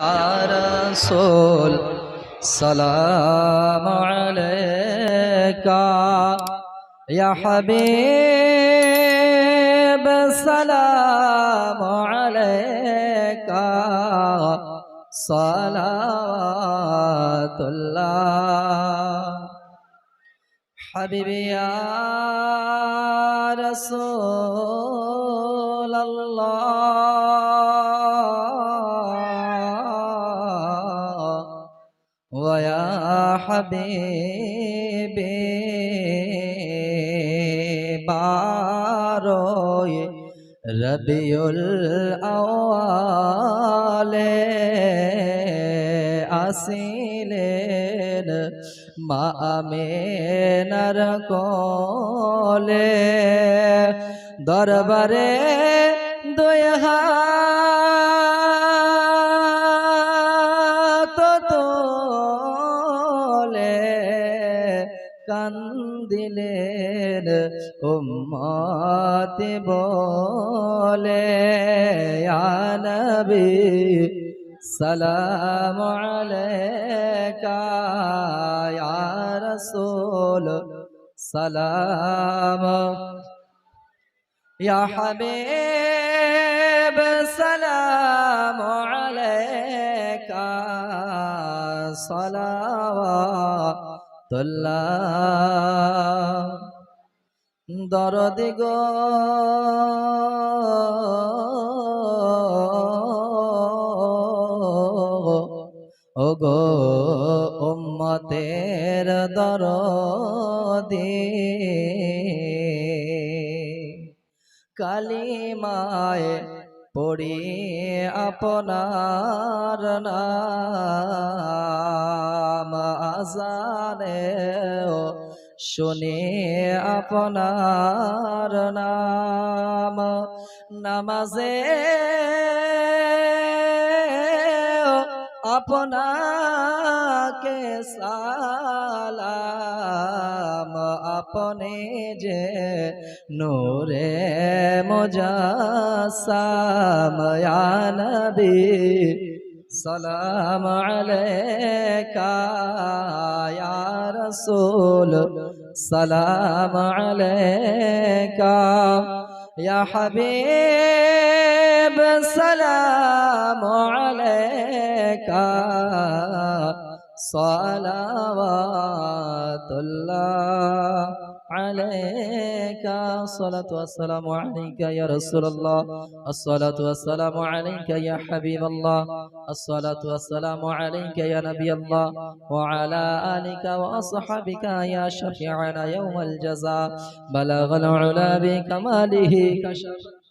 رسول سلام عليك. يا حبيب سلام عليك. صلوات الله. حبيبي يا رسول الله. ويا حبيبي باروي ربيع الأول আসিলেন মা আমেনার কোলে দরবারে দুই কান্দিলেন উম্মতি বলে আনবী সালাম আলাইকা ইয়া রাসূল সালাম ইয়া হাবিব সালাম আলাইকা সালাওয়াতুল্লাহ দরদি গো। ও গো উম্মতের দরদি। কালিমায় পড়ি আপনার নাম। আজানে শুনে আপনার নাম। নামাজে আপনাকে সালাম আপনি যে নূরে মুজাসাম ইয়া সালাম রাসূল সালাম আলাইকা ইয়া হাবিব সালাম আলাইকা। সালাওয়াতুল্লাহ। عليك. الصلاة والسلام عليك يا رسول الله. الصلاة والسلام عليك يا حبيب الله. الصلاة والسلام عليك يا نبي الله. وعلى آلك وأصحابك يا شفيعنا يوم الجزاء. بلغ العلا بكماله كشف